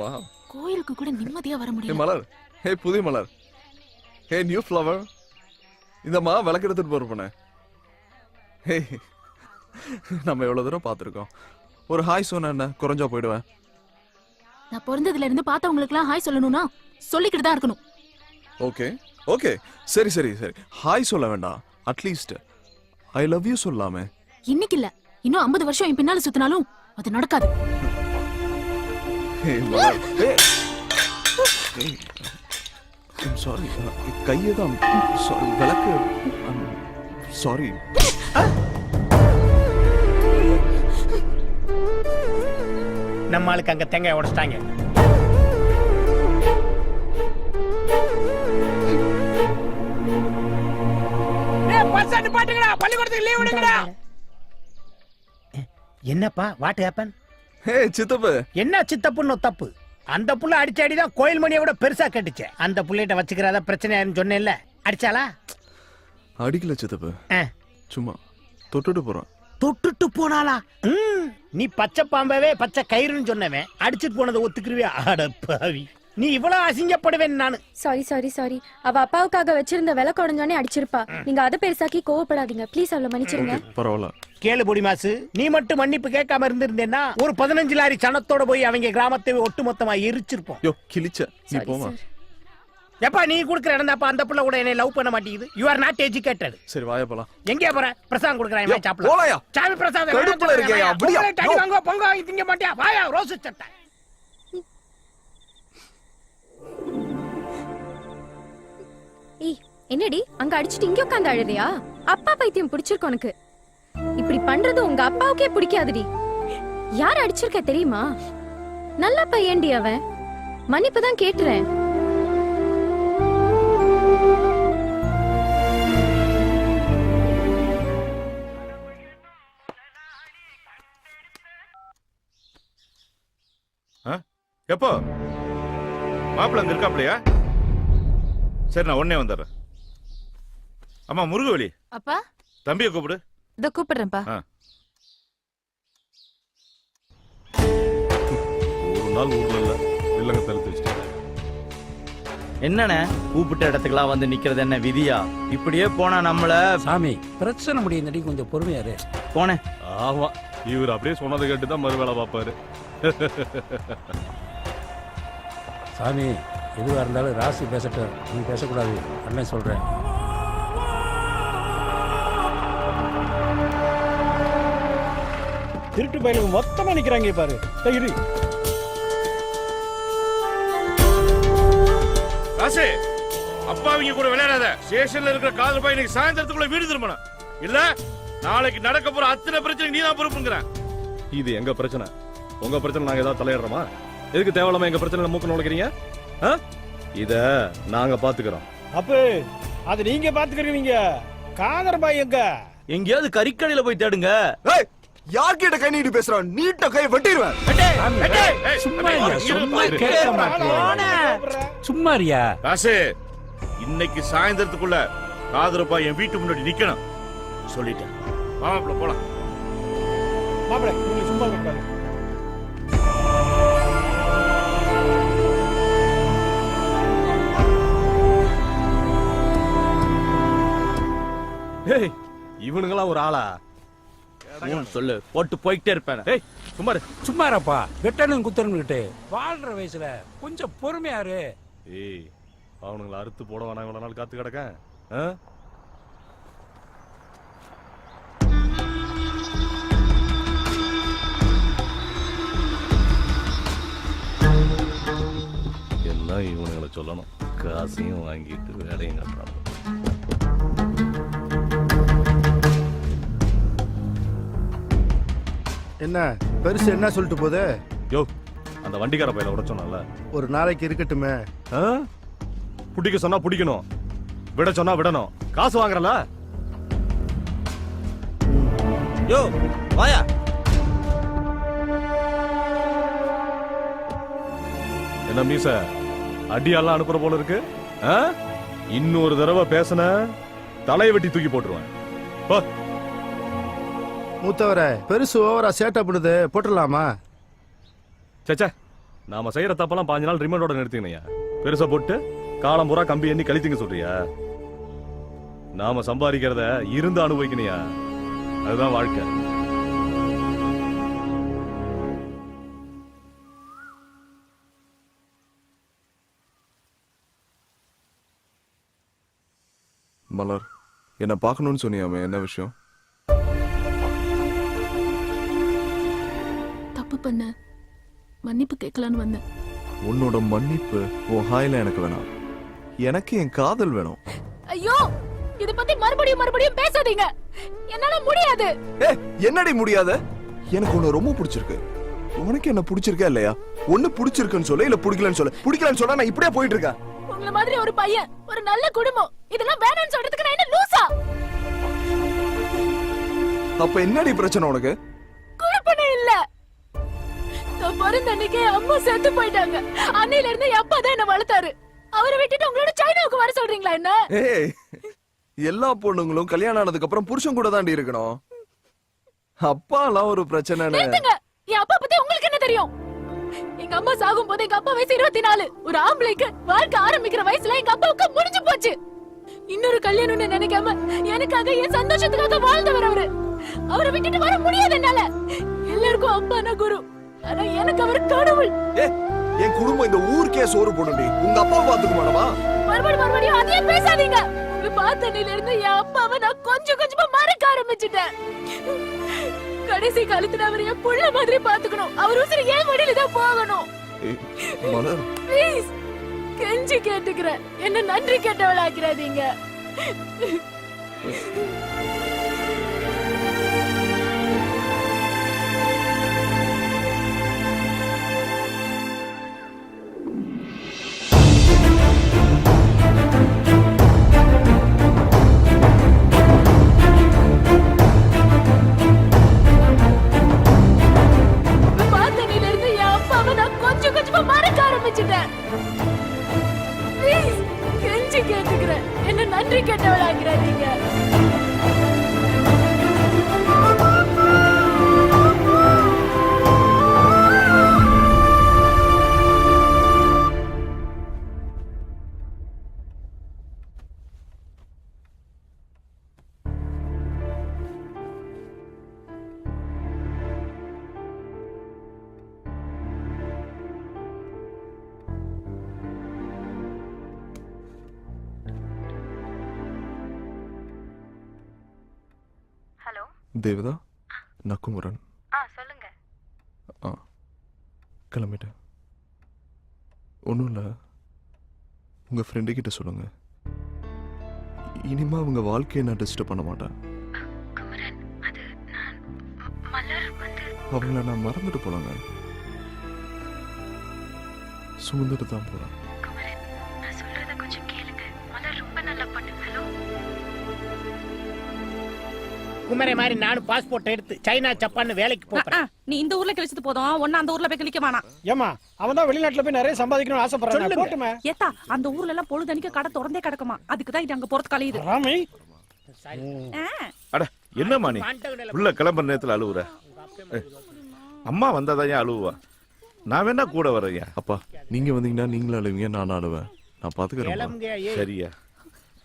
வா கோயிலுக்கு கூட நிம்மதியா வர ஹே முடியல. மலர். ஹே புதிய மலர். ஹே நியூ ஃப்ளவர் இந்தம்மா விளக்கு எடுத்துட்டு போற ஹே நம்ம எவ்வளவு தூரம் பார்த்துருக்கோம். ஒரு ஹாய் சொன்ன என்ன? குறைஞ்சா போயிடுவேன். நான் பிறந்ததுல இருந்து பார்த்தவங்களுக்கு எல்லாம் ஹாய் சொல்லணும்னா சொல்லிக்கிட்டு தான் இருக்கணும். ஓகே ஓகே சரி சரி சரி. ஹாய் சொல்ல வேண்டாம். அட்லீஸ்ட் ஐ லவ் யூ சொல்லாமே. இன்னைக்கு இல்ல. இன்னும் 50 வருஷம் என் பின்னால சுத்தினாலும் அது நடக்காது. சாரி கையை தான் சாரி விளக்கு சாரி நம்ம ஆளுக்கு அங்க தேங்காய் உடைச்சிட்டாங்க பள்ளிக்கூடத்துக்கு லீவ் விடுங்கடா. என்னப்பா? வாட் ஹேப்பன் ஹே சித்தப்பு. என்ன சித்தப்புன்னு தப்பு? அந்த புள்ள அடிச்ச அடிதான் கோயில் மணியை விட பெருசா கட்டுச்சு. அந்த புள்ளைகிட்ட வச்சுக்கிறதா பிரச்சனையாருன்னு சொன்னேன்ல. அடிச்சாளா? அடிக்கல சித்தப்பு. சும்மா தொட்டுட்டு போறேன் தொட்டுட்டு போனாளா? நீ பச்சை பாம்பவே பச்சை கயிறுன்னு சொன்னவன். அடிச்சிட்டு போனதை ஒத்துக்குருவியா? அட பாவி. நீ இவ்வளவு அசிங்கப்படுவேன் நானு. சாரி சாரி சாரி அவ அப்பாவுக்காக வச்சிருந்த விலை குடஞ்சோனே அடிச்சிருப்பா. நீங்க அதை பெருசாக்கி கோவப்படாதீங்க. ப்ளீஸ் அவளை மன்னிச்சிருங்க. பரவாயில்ல. கேளு பொடி மாசு நீ மட்டும் மன்னிப்பு கேட்காம இருந்திருந்தேன்னா ஒரு பதினஞ்சு லாரி சனத்தோட போய் அவங்க கிராமத்தை ஒட்டு மொத்தமா எரிச்சிருப்போம். யோ கிழிச்ச. நீ சாரி போமா எப்பா நீ குடுக்குற இடம் தான்ப்பா அந்த புள்ள கூட என்னை லவ் பண்ண மாட்டேங்குது. யூ ஆர் நாட் எஜுகேட்டட் சரி வாய போலாம். எங்கேயா போற? பிரசாதம் கொடுக்குறேன் சாப்பிடலாம். சாமி. வாங்க பொங்க வாங்கி திங்க மாட்டியா? வாயா ரோஸ் சட்டை. என்னடி அங்க அடிச்சிட்டு இங்க உட்காந்து அழுறியா அப்பா பைத்தியம் பிடிச்சிருக்கு உனக்கு. இப்படி பண்றது உங்க அப்பாவுக்கே பிடிக்காதுடி. யார் அடிச்சிருக்க தெரியுமா? நல்ல பையன்டி அவன். மன்னிப்பு தான் கேட்டுறேன் எப்போ? மாப்பிள்ள அங்க இருக்காப்லையா? சரி நான் உடனே வந்துடுறேன். அம்மா முருகவலி அப்பா. தம்பியை கூப்பிடு. இத கூப்பிடுறேன்ப்பா. ஆ. ஒரு நாள் ஊர்ல இல்ல இல்லங்க தடுத்து வச்சுட்டேன் என்னண்ணே? கூப்பிட்ட இடத்துக்குலாம் வந்து நிக்கிறது என்ன விதியா? இப்படியே போனா நம்மள சாமி பிரச்சனை முடியுந்தடி கொஞ்சம் பொறுமையாரு போனேன் ஆமா. இவர் அப்படியே சொன்னதை கேட்டு தான் மறு வேலை பார்ப்பாரு. சாமி எதுவாக இருந்தாலும் ராசி பேசட்டும். நீ பேசக்கூடாது. அண்ணன் சொல்கிறேன் திருட்டு பயலுக்கு மொத்தமா நிக்கிறாங்க பாரு. இரு. காசு அப்பாவிங்க கூட விளையாடாத. ஸ்டேஷன்ல இருக்கிற காதல் பையன் இன்னைக்கு சாயந்தரத்துக்குள்ள வீடு திரும்பணும். இல்ல நாளைக்கு நடக்க போற அத்தனை பிரச்சனை நீ தான் பொறுப்புங்கிறேன் இது எங்க பிரச்சனை? உங்க பிரச்சனை நாங்க ஏதாவது தலையிடுறோமா? எதுக்கு தேவையில்லாம எங்க பிரச்சனை மூக்க நுழைக்கிறீங்க? ஆ? இத நாங்க பாத்துக்கிறோம். அப்ப அது நீங்க பாத்துக்கிறீங்க. காதர் பாய் எங்க? எங்கேயாவது கறிக்கடையில போய் தேடுங்க. ஏய் யார்கிட்ட கை நீட்டி பேசுறான்? நீட்ட கை வெட்டிடுவேன். சும்மா சும்மா கேட்க சும்மா இருயா காசு இன்னைக்கு சாயந்தரத்துக்குள்ள காதலப்பா என் வீட்டு முன்னாடி நிக்கணும். சொல்லிட்டேன். மாமாப்ல போலாம். மாப்பிள நீங்க சும்மா இருக்காது ஏய் இவனுங்களாம் ஒரு ஆளா? ஊன்னு சொல்லு. போட்டு போய்கிட்டே இருப்பேன். ஏய் சும்மா இரு. வெட்டனும் இருப்பா. வாழ்ற வயசுல கொஞ்சம் பொறுமையாரு ஏய் அவனுங்களை அறுத்து போட வேணாம். இவ்வளவு நாள் காத்து கிடக்கேன் ஆ? எல்லாம் இவனுங்களை சொல்லணும். காசையும் வாங்கிட்டு வேலையும் கட்டுறான் என்ன? பெருசு என்ன சொல்லிட்டு போகுது யோ அந்த வண்டிக்கார பையில விட சொன்னல ஒரு நாளைக்கு இருக்கட்டுமே. பிடிக்க சொன்னா பிடிக்கணும். விட சொன்னா விடணும். காசு வாங்குறல? யோ வாயா. என்ன மீச அடியெல்லாம் அனுப்புற போல இருக்கு? இன்னொரு தடவை பேசுன தலையை வெட்டி தூக்கி போட்டுருவேன். மூத்தவரே பெருசு ஓவரா சேட்டை பண்ணுது. போட்டுடலாமா? ச்சே ச்சே. நாம செய்யற தப்பெல்லாம் பாஞ்சு நாள் ரிமைண்டோட நிறுத்திங்கய்யா பெருசா போட்டு காலம் பூரா கம்பி எண்ணி கழித்தீங்க சொல்றியா? நாம சம்பாதிக்கிறத இருந்து அனுபவிக்கணையா அதுதான் வாழ்க்கை. மலர் என்ன பார்க்கணும்னு சொன்னியாமே என்ன விஷயம்? தப்பு பண்ண? மன்னிப்பு கேட்கலான்னு வந்தேன். உன்னோட மன்னிப்பு உன் ஹாயில எனக்கு வேணாம். எனக்கு என் காதல் வேணும். ஐயோ! இத பத்தி மறுபடியும் மறுபடியும் பேசாதீங்க. என்னால முடியாது. ஏ என்னடி முடியாத? எனக்கு உன்னை ரொம்ப பிடிச்சிருக்கு. உனக்கு என்ன பிடிச்சிருக்கா இல்லையா? ஒண்ணு பிடிச்சிருக்குன்னு சொல்ல இல்ல பிடிக்கலன்னு சொல்ல. பிடிக்கலன்னு சொன்னா நான் இப்படியே போயிட்டு இருக்கேன் உங்கள மாதிரி ஒரு பையன் ஒரு நல்ல குடும்பம் இதெல்லாம் வேணும்னு சொல்றதுக்கு நான் என்ன லூசா? அப்ப என்னடி பிரச்சனை உனக்கு? குழப்பனே இல்ல. நான் பிறந்த அன்னைக்கே அம்மா செத்து போயிட்டாங்க. அன்னையில இருந்து என் அப்பா தான் என்ன வளர்த்தாரு. அவரை விட்டுட்டு உங்களோட சைனாவுக்கு வர சொல்றீங்களா என்ன? எல்லா பொண்ணுங்களும் கல்யாணம் ஆனதுக்கு அப்புறம் புருஷன் கூட தாண்டி இருக்கணும். அப்பாலாம் ஒரு நிறுத்துங்க. என் அப்பா பத்தி உங்களுக்கு என்ன தெரியும்? எங்க அம்மா சாகும் போது எங்க அப்பா வயசு இருபத்தி நாலு ஒரு ஆம்பளைக்கு வாழ்க்கை ஆரம்பிக்கிற வயசுல எங்க அப்பாவுக்கு முடிஞ்சு போச்சு. இன்னொரு கல்யாணம்னு நினைக்காம எனக்காக என் சந்தோஷத்துக்காக வாழ்ந்தவர் அவரு. அவரை விட்டுட்டு வர முடியாது என்னால. எல்லாருக்கும் அப்பானா குரு. ஆனா எனக்கு அவர் கடவுள். என் குடும்பம் இந்த ஊருக்கே சோறு போடும்டி. உங்க அப்பா பாத்துக்க மாட்டமா? மறுபடியும் மறுபடியும் அதையே பேசாதீங்க. பார்த்தனில இருந்து என் அப்பாவை நான் கொஞ்சம் கொஞ்சமா மறக்க ஆரம்பிச்சுட்டேன். கடைசி காலத்துல அவர் என் புள்ள மாதிரி பாத்துக்கணும் அவர் உசுறு ஏன் வழியில தான் போகணும். ப்ளீஸ் கெஞ்சி கேட்டுக்கிறேன். என்ன நன்றி கேட்டவளாக்கிறாதீங்க. கெஞ்சி கேட்டுக்கிறேன். என்ன நன்றி கேட்டவளாக்கிறாதீங்க தேவதா? நக்குமுரன் ஆ சொல்லுங்க. ஆ கிளம்பிட்டேன். ஒன்றும் இல்லை உங்கள் ஃப்ரெண்டு கிட்ட சொல்லுங்க. இனிமே அவங்க வாழ்க்கையை நான் டிஸ்டர்ப் பண்ண மாட்டேன். அவங்கள நான் மறந்துட்டு போலாங்க. சுமந்துட்டு தான் போகிறேன் குமரை மாதிரி நானும் பாஸ்போர்ட் எடுத்து சைனா ஜப்பான் வேலைக்கு போறேன். நீ இந்த ஊர்ல கழிச்சது போதும். ஒன்னு அந்த ஊர்ல போய் கழிக்க வேணாம். ஏமா அவன் தான் வெளிநாட்டுல போய் நிறைய சம்பாதிக்கணும்னு ஆசைப்படுறான். போட்டுமே. ஏத்தா அந்த ஊர்ல எல்லாம் பொழுதனிக்க கடை திறந்தே கிடக்குமா? அதுக்கு தான் இது அங்க போறது கலையுது ராமி. அட என்னம்மா நீ? உள்ள கிளம்புற நேரத்துல அழுவுற. அம்மா வந்தாதான் ஏன் அழுவுவா நான் வேணா கூட வரையா அப்பா நீங்கள் வந்தீங்கன்னா நீங்களும் அழுவீங்க நானும் அழுவேன். நான் ஏய். சரியா?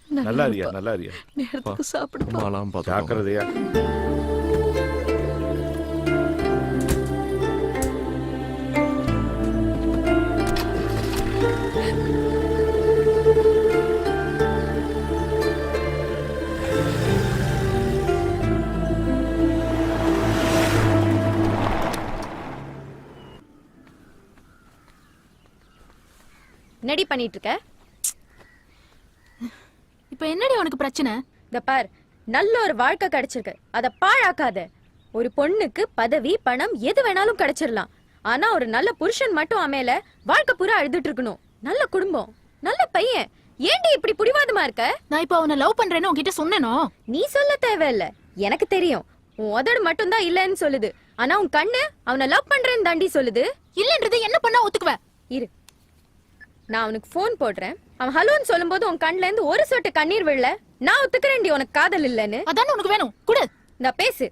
நல்லா இருக்கியா நல்லா இருக்கியா? நேரத்துக்கு சாப்பிடு அம்மாலாம் பார்த்துக்கோங்க. ஜாக்கிரதையா. என்னடி பண்ணிட்டு இருக்க? இப்ப என்னடி உனக்கு பிரச்சனை? இந்த பார் நல்ல ஒரு வாழ்க்கை கிடைச்சிருக்கு. அத பாழாக்காத. ஒரு பொண்ணுக்கு பதவி பணம் எது வேணாலும் கிடைச்சிடலாம் ஆனா ஒரு நல்ல புருஷன் மட்டும் அமையல வாழ்க்கை பூரா அழுதுட்டு இருக்கணும். நல்ல குடும்பம் நல்ல பையன். ஏண்டி இப்படி புடிவாதமா இருக்க? நான் இப்ப அவனை லவ் பண்றேன்னு உன்கிட்ட சொன்னேனோ? நீ சொல்ல தேவையில்ல. எனக்கு தெரியும். உன் உதடு மட்டும் தான் இல்லைன்னு சொல்லுது. ஆனா உன் கண்ணு அவனை லவ் பண்றேன்னு தாண்டி சொல்லுது. இல்லன்றது என்ன பண்ணா ஒத்துக்குவேன் இரு. நான் அவனுக்கு ஃபோன் போடுறேன். அவன் ஹலோன்னு சொல்லும்போது உன் கண்ணுல இருந்து ஒரு சொட்டு கண்ணீர் விழல. நான் ஒத்துக்கிறேன்டி உனக்கு காதல் இல்லைன்னு. அதானே உனக்கு வேணும். குடு. நான் பேசு.